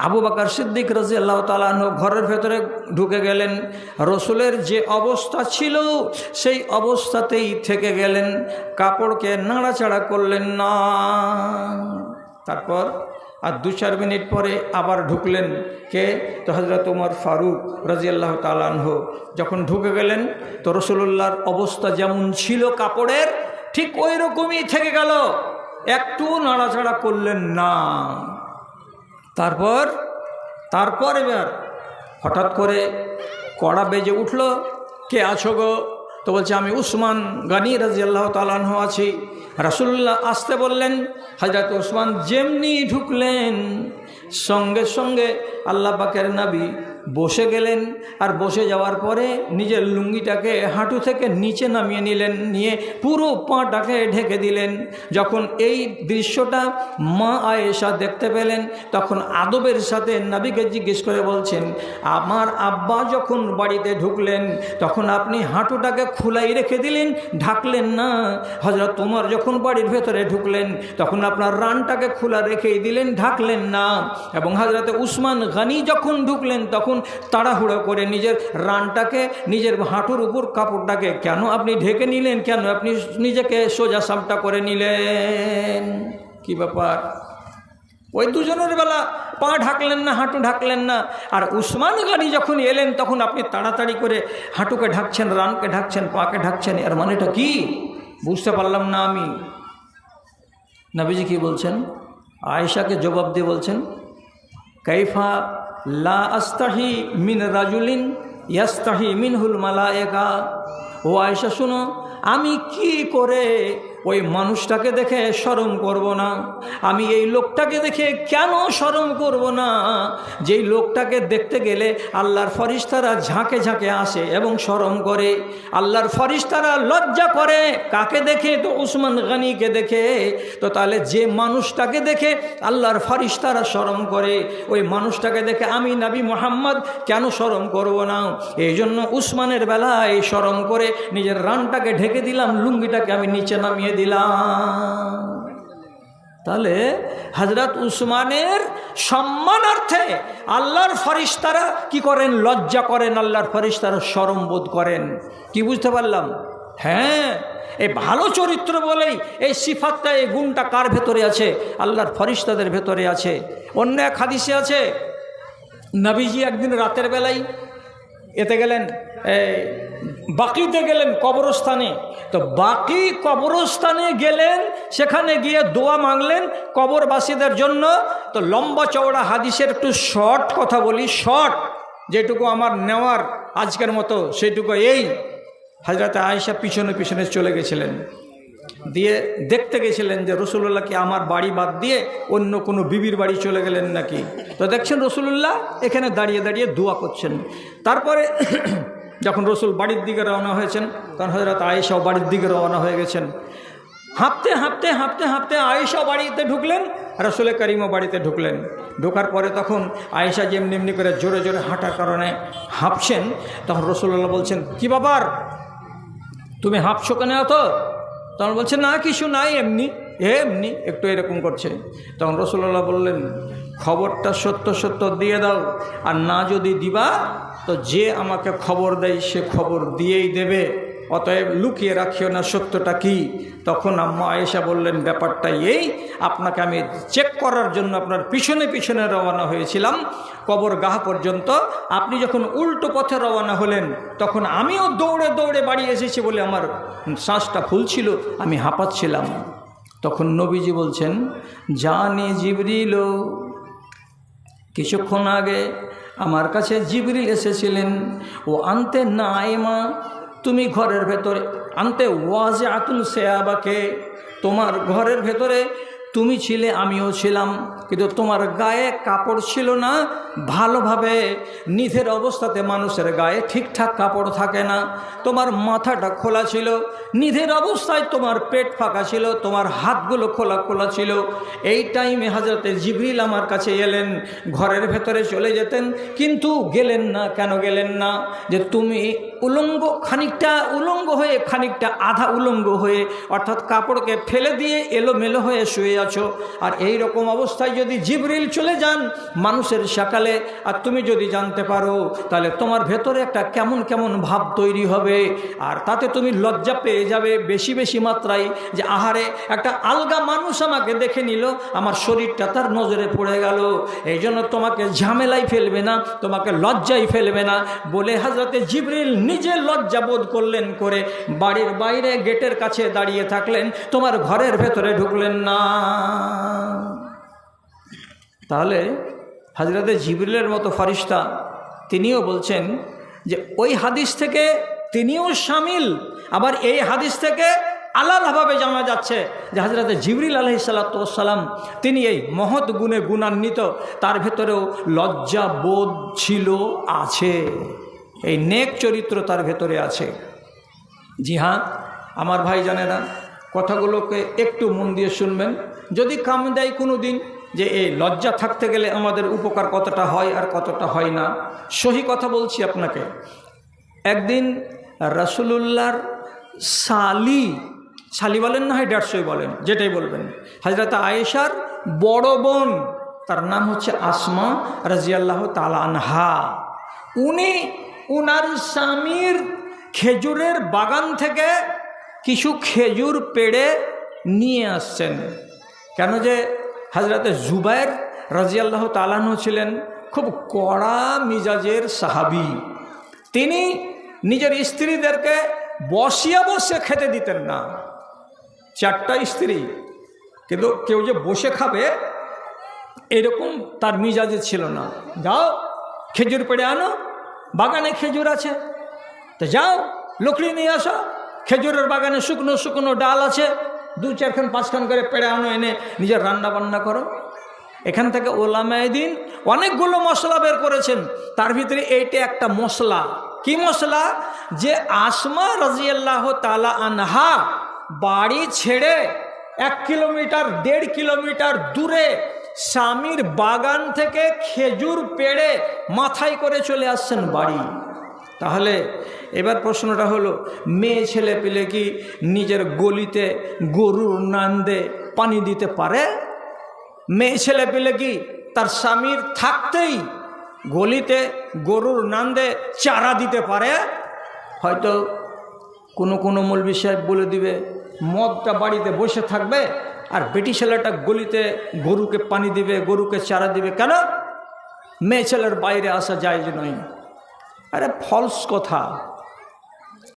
আবু বাকার সিদ্দিক রাজি আল্লাহ তালাহ ঘরের ভেতরে ঢুকে গেলেন। রসুলের যে অবস্থা ছিল, সেই অবস্থাতেই থেকে গেলেন। কাপড়কে নাড়াচাড়া করলেন না। তারপর আর দু চার মিনিট পরে আবার ঢুকলেন। কে? তো হজরত উমর ফারুক রাজিয়াল্লাহ তালানহ যখন ঢুকে গেলেন, তো রসুল্লাহর অবস্থা যেমন ছিল কাপড়ের, ঠিক ওই রকমই থেকে গেল। একটু নাড়াচাড়া করলেন না। তারপর তারপর এবার হঠাৎ করে কড়া বেজে উঠল, কে আছো গো? তো বলছে, আমি উসমান গানি রাজিয়াল্লাহ তালাহ আছি। রাসুল্লাহ আসতে বললেন হাজরত উসমান যেমনি ঢুকলেন, সঙ্গে সঙ্গে আল্লাহ পাকের নাবি বসে গেলেন আর বসে যাওয়ার পরে নিজের লুঙ্গিটাকে হাঁটু থেকে নিচে নামিয়ে নিলেন, নিয়ে পুরো পাটাকে ঢেকে দিলেন। যখন এই দৃশ্যটা মা আয়েশা দেখতে পেলেন, তখন আদবের সাথে নাবিকে জিজ্ঞেস করে বলছেন, আমার আব্বা যখন বাড়িতে ঢুকলেন, তখন আপনি হাঁটুটাকে খোলাই রেখে দিলেন, ঢাকলেন না? হজরত তোমার যখন বাড়ির ভেতরে ঢুকলেন, তখন আপনার রানটাকে খোলা রেখেই দিলেন, ঢাকলেন না। এবং হজরতে উসমান গানি যখন ঢুকলেন, তখন তাড়াহুড়ো করে নিজের রানটাকে, নিজের হাঁটুর উপর কাপড়টাকে, কেন আপনি ঢেকে নিলেন? কেন আপনি নিজেকে সোজা সামটা করে নিলেন? কি ব্যাপার? ওই দুজনের বেলা পা ঢাকলেন না, হাঁটু ঢাকলেন না। আর উসমান গানি যখন এলেন, তখন আপনি তাড়াতাড়ি করে হাঁটুকে ঢাকছেন, রানকে ঢাকছেন, পাকে ঢাকছেন। এর মানেটা কি? বুঝতে পারলাম না আমি। নবীজি কি বলছেন? আয়েশাকে জবাব দিয়ে বলছেন, কাইফা লা মিন রাজুলিন ইয়াস্তাহি মিনহুল একা ও আয়সা শুনো আমি কি করে ওই মানুষটাকে দেখে শরম করব না। আমি এই লোকটাকে দেখে কেন শরম করব না? যেই লোকটাকে দেখতে গেলে আল্লাহর ফরিস্তারা ঝাঁকে ঝাঁকে আসে এবং শরম করে। আল্লাহর ফরিস্তারা লজ্জা করে। কাকে দেখে? তো উসমান গানিকে দেখে। তো তাহলে যে মানুষটাকে দেখে আল্লাহর ফরিস্তারা শরম করে, ওই মানুষটাকে দেখে আমি নাবি মোহাম্মদ কেন শরম করব না? এই জন্য উসমানের বেলায় শরম করে নিজের রানটাকে ঢেকে দিলাম, লুঙ্গিটাকে আমি নিচে নামিয়ে দিলাম। তাহলে হজরত উসমানের সম্মানার্থে আল্লাহর ফরিস্তারা কি করেন? লজ্জা করেন, আল্লাহর ফরিস্তারা সরম বোধ করেন। কি বুঝতে পারলাম? হ্যাঁ এই ভালো চরিত্র বলেই এই সিফাতটা, এই গুণটা কার ভেতরে আছে? আল্লাহর ফরিস্তাদের ভেতরে আছে। অন্য এক হাদিসে আছে, নবীজি একদিন রাতের বেলায় এতে গেলেন বাকিতে গেলেন কবরস্থানে। তো বাকি কবরস্থানে গেলেন, সেখানে গিয়ে দোয়া মাংলেন কবরবাসীদের জন্য। তো লম্বা চওড়া হাদিসের একটু শর্ট কথা বলি, শর্ট, যেটুকু আমার নেওয়ার আজকের মতো, সেটুকু এই। হাজরাতে আয়েশা পিছনে পিছনে চলে গেছিলেন। দিয়ে দেখতে গেছিলেন যে রসুল্লাহ কি আমার বাড়ি বাদ দিয়ে অন্য কোনো বিবির বাড়ি চলে গেলেন নাকি? তো দেখছেন রসুল্লাহ এখানে দাঁড়িয়ে দাঁড়িয়ে দোয়া করছেন। তারপরে যখন রসুল বাড়ির দিকে রওনা হয়েছেন, তখন হজরত আয়েশাও বাড়ির দিকে রওনা হয়ে গেছেন। হাঁপতে হাঁপতে হাঁপতে হাঁপতে আয়েশা বাড়িতে ঢুকলেন, রসুল করিমও বাড়িতে ঢুকলেন। ঢোকার পরে তখন আয়েশা যেমনি এমনি করে জোরে জোরে হাঁটার কারণে হাঁপছেন, তখন রসুল্লাহ বলছেন, কি বাবার তুমি হাঁপছো কেন এত? তখন বলছে, না, কিছু নাই, এমনি এমনি, একটু এরকম করছে। তখন রসুল্লাহ বললেন, খবরটা সত্য সত্য, দিয়ে দাও, আর না যদি দিবা তো যে আমাকে খবর দেয়, সে খবর দিয়েই দেবে। অতএব লুকিয়ে রাখিও না, সত্যটা কি? তখন আম্মা আয়েশা বললেন, ব্যাপারটা এই, আপনাকে আমি চেক করার জন্য আপনার পিছনে পিছনে রওনা হয়েছিলাম। কবর গাহ পর্যন্ত আপনি যখন উল্টো পথে রওনা হলেন, তখন আমিও দৌড়ে দৌড়ে বাড়ি এসেছি বলে আমার শ্বাসটা ফুলছিল, আমি হাঁপাচ্ছিলাম। তখন নবীজি বলছেন, জানি জিবরিল কিছুক্ষণ আগে আমার কাছে জিবরিল এসেছিলেন, ও আনতে না আয়মা তুমি ঘরের ভেতরে, আনতে ওয়াজে আতুন সেয়াবাকে, তোমার ঘরের ভেতরে তুমি ছিলে, আমিও ছিলাম। কিন্তু তোমার গায়ে কাপড় ছিল না। ভালোভাবে নিধের অবস্থাতে মানুষের গায়ে ঠিকঠাক কাপড় থাকে না। তোমার মাথাটা খোলা ছিল। নিধের অবস্থায় তোমার পেট ফাঁকা ছিল। তোমার হাতগুলো খোলা খোলা ছিল। এই টাইমে হাজরতে জিবরিল আমার কাছে এলেন। ঘরের ভেতরে চলে যেতেন। কিন্তু গেলেন না। কেন গেলেন না? যে তুমি উলঙ্গ, খানিকটা উলঙ্গ হয়ে, খানিকটা আধা উলঙ্গ হয়ে, অর্থাৎ কাপড়কে ফেলে দিয়ে এলোমেলো হয়ে শুয়ে আছো। আর এই রকম অবস্থায় যদি জিবরিল চলে যান মানুষের সকালে, আর তুমি যদি জানতে পারো, তাহলে তোমার ভেতরে একটা কেমন কেমন ভাব তৈরি হবে। আর তাতে তুমি লজ্জা পেয়ে যাবে বেশি বেশি মাত্রায় যে, আহারে, একটা আলগা মানুষ আমাকে দেখে নিল, আমার শরীরটা তার নজরে পড়ে গেল। এই জন্য তোমাকে ঝামেলাই ফেলবে না, তোমাকে লজ্জাই ফেলবে না। বলে হাজরতে জিবরিল নিজে লজ্জাবোধ করলেন করে বাড়ির বাইরে গেটের কাছে দাঁড়িয়ে থাকলেন, তোমার ঘরের ভেতরে ঢুকলেন না। তাহলে হাজরতে জিবরিলের মতো ফারিস্তা তিনিও বলছেন যে, ওই হাদিস থেকে তিনিও সামিল, আবার এই হাদিস থেকে আলাদাভাবে জানা যাচ্ছে যে হাজরতে জিবরিল আলহি সাল্লাম তিনি এই মহৎ গুণে গুণান্বিত, তার ভেতরেও লজ্জা বোধ ছিল, আছে। এই নেক চরিত্র তার ভেতরে আছে। জি হ্যাঁ আমার ভাই জানেরা কথাগুলোকে একটু মন দিয়ে শুনবেন। যদি কাম দেয় কোনো দিন যে এই লজ্জা থাকতে গেলে আমাদের উপকার কতটা হয় আর কতটা হয় না। সহি কথা বলছি আপনাকে। একদিন রসুলুল্লাহর সালি সালি বলেন না হয় দেড়শোই বলেন, যেটাই বলবেন। হাজরত আয়েশার বড় বোন, তার নাম হচ্ছে আসমা রাজিয়াল্লাহ তালানহা উনি উনার স্বামীর খেজুরের বাগান থেকে কিছু খেজুর পেড়ে নিয়ে আসছেন। কেন যে হাজরাতে জুবাইর রাজিয়াল্লাহ তালানহ ছিলেন খুব কড়া মিজাজের সাহাবি। তিনি নিজের স্ত্রীদেরকে বসিয়া বসে খেতে দিতেন না। চারটা স্ত্রী, কিন্তু কেউ যে বসে খাবে, এরকম তার মিজাজে ছিল না। যাও, খেজুর পেড়ে আনো বাগানে খেজুর আছে। তো যাও, লকড়ি নিয়ে আসো। খেজুরের বাগানে শুকনো শুকনো ডাল আছে। দু চারখান, পাঁচখান করে পেড়ে আনো, এনে নিজের রান্না বান্না করো। এখান থেকে ওলামায়দিন অনেকগুলো মশলা বের করেছেন। তার ভিতরে এইটা একটা মশলা। কি মশলা? যে আসমা রাজিয়াল্লাহ তালা আনহা বাড়ি ছেড়ে এক কিলোমিটার, দেড় কিলোমিটার দূরে স্বামীর বাগান থেকে খেজুর পেড়ে মাথায় করে চলে আসছেন বাড়ি। তাহলে এবার প্রশ্নটা হলো, মেয়ে ছেলে পেলে কি নিজের গলিতে গরুর নান্দে পানি দিতে পারে? মেয়ে ছেলে পেলে কি তার স্বামীর থাকতেই গলিতে গরুর নান্দে চারা দিতে পারে? হয়তো কোনো কোনো মৌলবি সাহেব বলে দিবে, মদটা বাড়িতে বসে থাকবে আর বেটি ছেলেটা গলিতে গরুকে পানি দিবে, গরুকে চারা দিবে। কেন? মেয়ে ছেলের বাইরে আসা যায় যে নয়। আরে ফলস কথা।